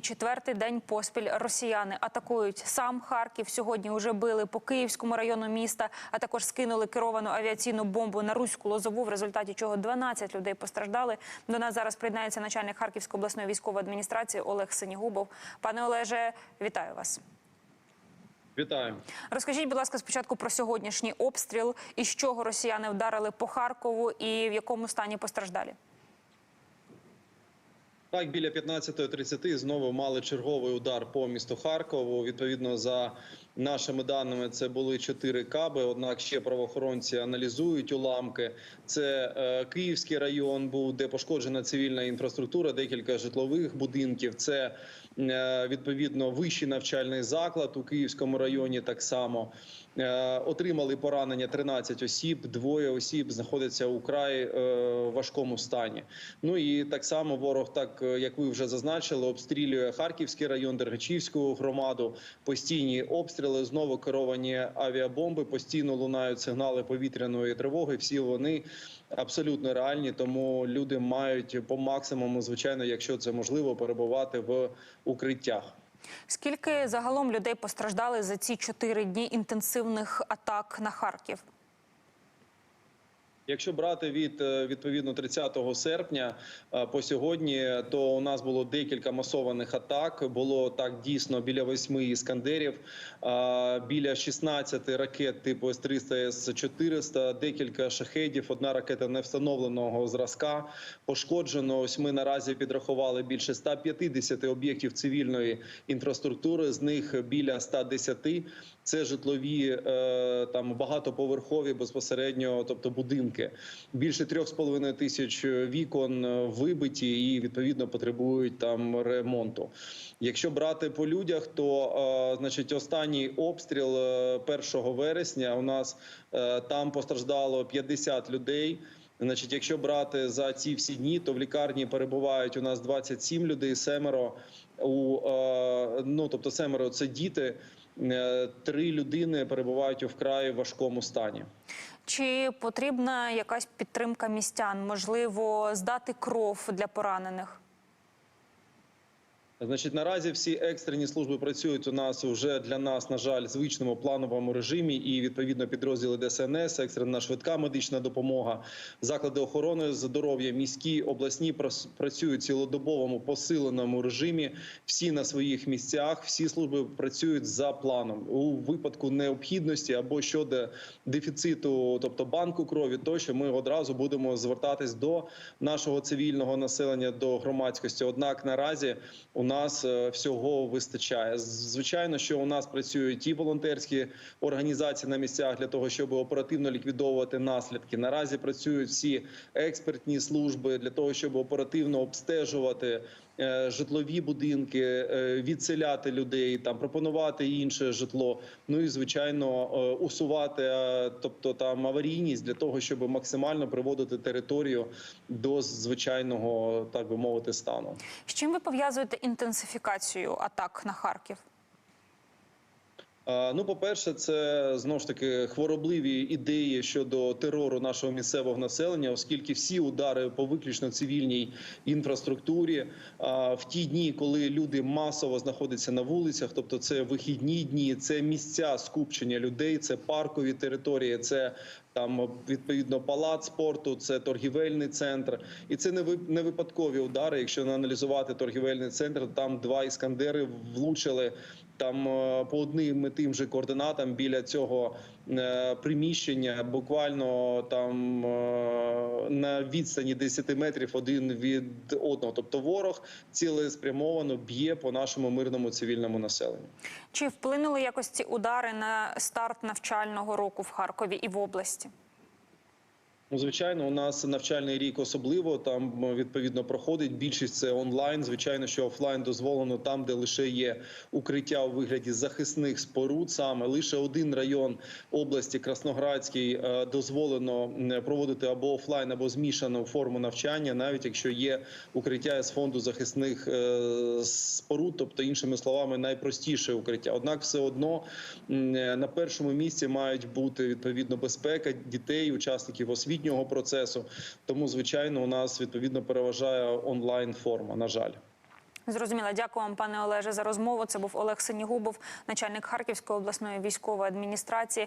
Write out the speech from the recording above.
Четвертий день поспіль росіяни атакують сам Харків. Сьогодні вже били по Київському району міста, а також скинули керовану авіаційну бомбу на руську лозову, в результаті чого 12 людей постраждали. До нас зараз приєднається начальник Харківської обласної військової адміністрації Олег Синігубов. Пане Олеже, вітаю вас. Вітаю. Розкажіть, будь ласка, спочатку про сьогоднішній обстріл і з чого росіяни вдарили по Харкову, і в якому стані постраждалі. Так, біля 15.30 знову мали черговий удар по місту Харкову. Відповідно, за нашими даними, це були чотири каби. Однак ще правоохоронці аналізують уламки. Це е, Київський район був, де пошкоджена цивільна інфраструктура, декілька житлових будинків. Це е, відповідно вищий навчальний заклад у Київському районі. Так само отримали поранення 13 осіб. Двоє осіб знаходяться у край е, важкому стані. Ну і так само ворог, так е, як ви вже зазначили, обстрілює Харківський район, Дергачівську громаду. Постійні обстріли, знову керовані авіабомби. Постійно лунають сигнали повітряної тривоги. Всі вони абсолютно реальні. Тому люди мають по максимуму, звичайно, якщо це можливо, перебувати в укриттях. Скільки загалом людей постраждали за ці чотири дні інтенсивних атак на Харків? Якщо брати від е, відповідно 30 серпня е, по сьогодні, то у нас було декілька масованих атак. Було так дійсно біля восьми іскандерів, біля 16 ракет типу С-300, С-400, декілька шахедів, одна ракета невстановленого зразка. Пошкоджено. Ось ми наразі підрахували більше 150 об'єктів цивільної інфраструктури. З них біля 110 – це житлові е, там багатоповерхові безпосередньо, тобто будинки. Більше трьох з половиною тисяч вікон е, вибиті і відповідно потребують там ремонту. Якщо брати по людях, то е, значить останній обстріл е, 1 вересня у нас е, там постраждало 50 людей. Значить, якщо брати за ці всі дні, то в лікарні перебувають у нас 27 людей, семеро у е, ну тобто семеро це діти. Е, Три людини перебувають у вкрай важкому стані. Чи потрібна якась підтримка містян? Можливо, здати кров для поранених? Значить, наразі всі екстрені служби працюють у нас вже для нас, на жаль, звичному плановому режимі, і відповідно підрозділи ДСНС, екстрена швидка медична допомога, заклади охорони здоров'я, міські обласні працюють в цілодобовому посиленому режимі. Всі на своїх місцях, всі служби працюють за планом у випадку необхідності або щодо дефіциту, тобто банку крові, тощо ми одразу будемо звертатись до нашого цивільного населення, до громадськості. Однак наразі у нас е, всього вистачає. Звичайно, що у нас працюють і волонтерські організації на місцях для того, щоб оперативно ліквідовувати наслідки. Наразі працюють всі експертні служби для того, щоб оперативно обстежувати е, житлові будинки, е, відселяти людей, там пропонувати інше житло. Ну і звичайно усувати, тобто там аварійність для того, щоб максимально приводити територію до звичайного, так би мовити, стану. З чим ви пов'язуєте інтенсифікацію атак на Харків? Ну, по-перше, це знову ж таки хворобливі ідеї щодо терору нашого місцевого населення, оскільки всі удари по виключно цивільній інфраструктурі в ті дні, коли люди масово знаходяться на вулицях, тобто це вихідні дні, це місця скупчення людей, це паркові території, це там відповідно палац спорту, це торгівельний центр, і це не ви- не випадкові удари. Якщо аналізувати торгівельний центр, там два іскандери влучили там е, по одним і тим же координатам біля цього е, приміщення, буквально там е, на відстані 10 метрів один від одного. Тобто ворог цілеспрямовано б'є по нашому мирному цивільному населенню. Чи вплинули якось ці удари на старт навчального року в Харкові і в області? Ну, звичайно, у нас навчальний рік особливо там відповідно проходить. Більшість це онлайн. Звичайно, що офлайн дозволено там, де лише є укриття у вигляді захисних споруд. Саме лише один район області Красноградський е, дозволено проводити або офлайн, або змішану форму навчання, навіть якщо є укриття з фонду захисних е, споруд, тобто іншими словами, найпростіше укриття. Однак, все одно е, на першому місці мають бути відповідно безпека дітей, учасників освітнього процесу. Тому, звичайно, у нас відповідно переважає онлайн форма. На жаль. Зрозуміло. Дякую вам, пане Олеже, за розмову. Це був Олег Синігубов, начальник Харківської обласної військової адміністрації.